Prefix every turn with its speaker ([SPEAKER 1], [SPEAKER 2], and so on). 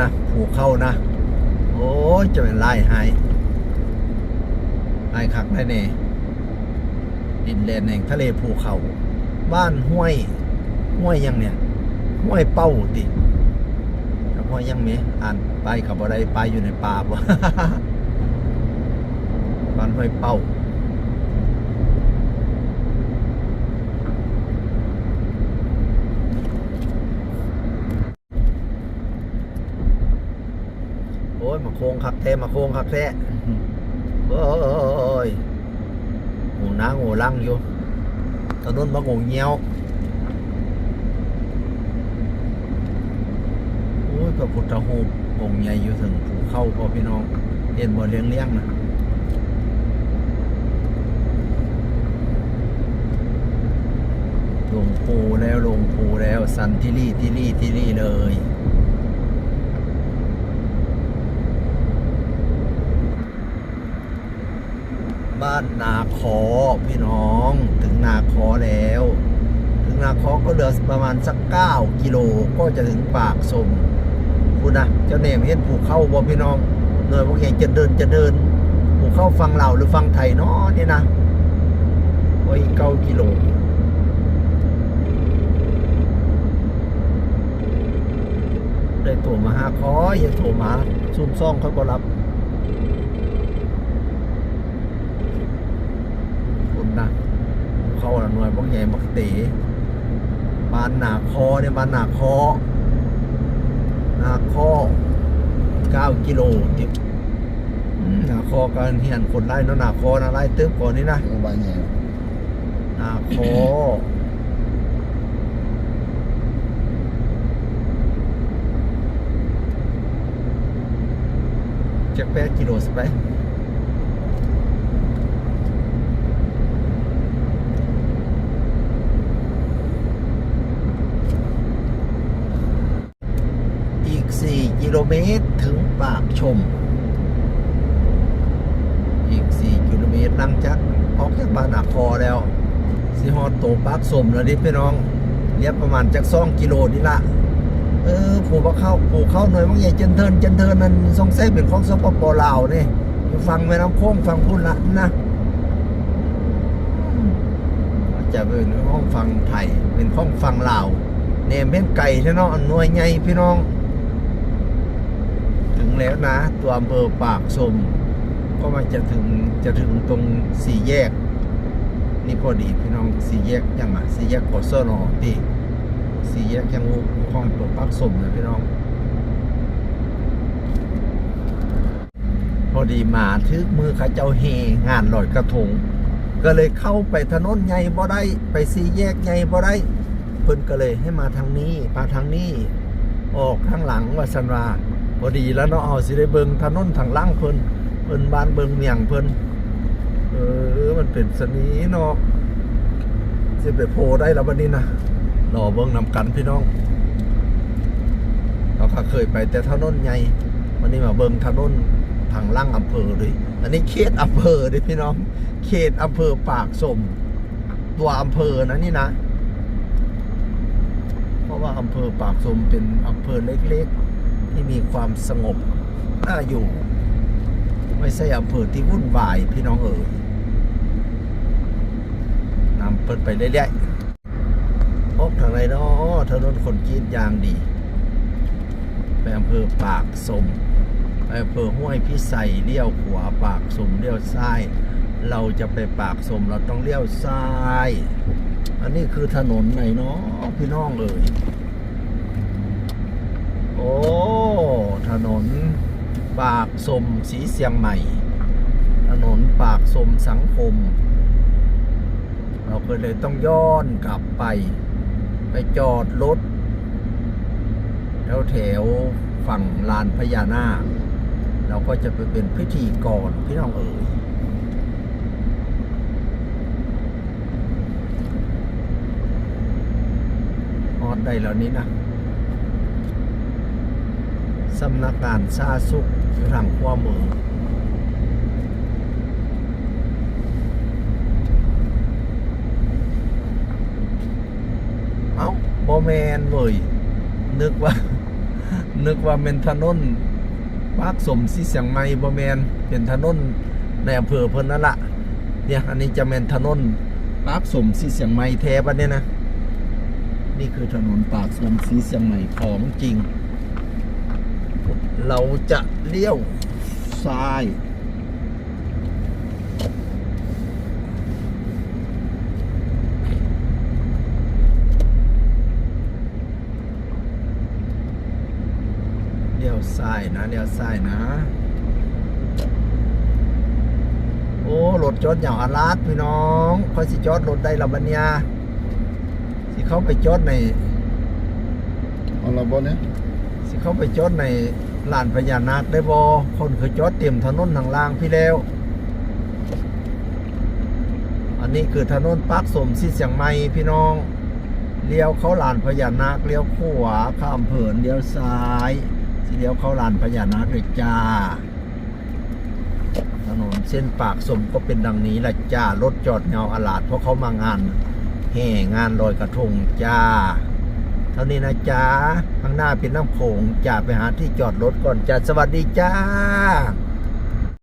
[SPEAKER 1] นะผูเข้านะ โอ้ยจะเป็นไล่หายไล่คักได้เน่ดินแดนแห่งทะเลภูเขา บ้านห้วยห้วยยังเนี่ยห้วยเป้าติแล้วห้วยยังไหมอ่านไปกับอะไรไปอยู่ในป่าบ่บ้านห้วยเป้า โอ้ยมาโค้งคักแท้มาโค้งคักแท้โอ้ยหูน้าหูลังอยู่ถนนบางหูเงี้ยวโอ้ยพระพุทธรูปองค์ใหญ่อยู่ถึงภูเข้าพอพี่น้องเห็นบ่เลี้ยงเลี้ยงๆนะลงปูแล้วลงปูแล้ว สันทิลี่ทิลี่ทิลี่เลย บ้านนาคอพี่น้องถึงนาคอแล้ว ถึงนาคอก็เหลือประมาณสักเก้ากิโลก็จะถึงปากสมคุณนะเจ้าเนมเห็นผูเข้าบ่พี่น้องหน่วยพวกเองจะเดินจะเดินผูเข้าฟังเหล่าหรือฟังไทยเนาะนี่นะโอ้ยเก้ากิโลได้โทรมาหาคออย่าโทรมาซุ่มซ่องเขาก็รับ คุณนะเขาหน่วยพวก ใหญ่บักเต๋บานหนาคอเนี่ยบานหนาคอหนาคอเก้ากิโลติดอืมนาคอการเหียนคนไล่เนาะนาคอนะไล่ตึ๊บก่อนนี่นะ
[SPEAKER 2] บางแง่
[SPEAKER 1] นาคอจะแปดกิโลสิไป อีก 4 กิ โลเมตรถึงปากชม อีก 4 กิโลเมตรหลังจากออกจากบ้านอาคอแล้วสิฮอดโตปากสมแล้วดิพี่น้องเรียบประมาณจาก2กิโลนี่ละเออผูกเข้าผูกเข้าหน่วยบางใหญ่เจนเทินเจนเทินนั่นสงสัยเป็นของสปปลาวนี่อยู่ฟังแม่น้ำโค้งฟังพุ่นละนะอาจจะเป็นห้องฟังไทยเป็นห้องฟังลาวเนมเป็นไก่ใช่เนาะหน่วยใหญ่พี่น้อง แล้วนะ ตัวอำเภอปากสมก็มาจะถึงจะถึงตรงสี่แยก นี่พอดีพี่น้องสี่แยกยังอะสี่แยกกศนที่สี่แยกยังคลองตัวปากสมนะพี่น้อง พอดีมาทึกมือข้าเจ้าเฮงานลอยกระทง ก็เลยเข้าไปถนนใหญ่บ่ได้ไปสี่แยกใหญ่บ่ได้เพิ่นก็เลยให้มาทางนี้มาทางนี้ ออกข้างหลังว่าสันว่า พอดีแล้วเนาะเอาสิได้เบิงถนนทางล่างเพิ่นเพิ่นบ้านเบิงเมียงเพิ่นเออมันเป็นสนีเนาะสิไปโพได้แล้ววันนี้นะรอเบิงนำกันพี่น้องเราเคยไปแต่ถนนใหญ่วันนี้มาเบิงถนนทางล่างอำเภอเลยอันนี้เขตอำเภอเดิพี่น้อง เขตอำเภอปากสม ตัวอำเภอนะนี่นะ เพราะว่าอำเภอปากสมเป็นอำเภอเล็กๆ มีความสงบน่าอยู่ ไม่ใช่อำเภอที่วุ่นวายพี่น้องเอ๋ยนำเปิดไปเรื่อยๆพบทางไหนเนาะถนนคนกีดยางดี ไปอำเภอปากสมไปอำเภอห้วยพิสัยเลี้ยวขวาปากสมเลี้ยวซ้าย เราจะไปปากสมเราต้องเลี้ยวซ้าย อันนี้คือถนนไหนเนาะพี่น้องเอ่ย โอ้ ถนนปากสมสีเสียงใหม่ ถนนปากสมสังคม เราก็เลยต้องย้อนกลับไป ไปจอดรถแถวแถวฝั่งลานพญานาค เราก็จะไปเป็นพิธีกรพี่น้องเอ๋ยออดได้แล้วนี้นะ สำนักงานซาสุขทางขวามือเอาบอแมนเว้ยนึกว่า นึกว่าเป็นถนนปากสมสีเสียงใหม่บ่แมนเป็นถนนในอำเภอเพิ่นนั่นละเนี่ยอันนี้จะเป็นถนนปากสมสีเสียงใหม่แท้บัดเนี่ยนะ นี่คือถนนปากสมสีเสียงใหม่ของจริง เราจะเลี้ยวซ้าย เลี้ยวซ้ายนะเลี้ยวซ้ายนะ โอ้รถจอดอย่างอาลาดพี่น้องคอยสิจอดรถได้ละบัญญาสิเข้าไปจอดใน
[SPEAKER 2] เอาละบ่เนี่ย
[SPEAKER 1] สิเข้าไปจอดใน ลานพญานาคได้บอคนเคยจอดเต็มถนนทางล่างพี่แล้ว อันนี้คือถนนปากสมสิเสียงใหม่พี่น้องเลี้ยวเข้าลานพญานาคเลี้ยวขวาข้ามเผินเลี้ยวซ้ายเลี้ยวเข้าลานพญานาคเลยจ้า ถนนเส้นปากสมก็เป็นดังนี้แหละจ้ารถจอดเงาอาลาดเพราะเขามางานแห่งานลอยกระทงจ้า เท่านี้นะจ๊ะข้างหน้าเป็นน้ำโขงจ้าไปหาที่จอดรถก่อนจ้าสวัสดีจ้า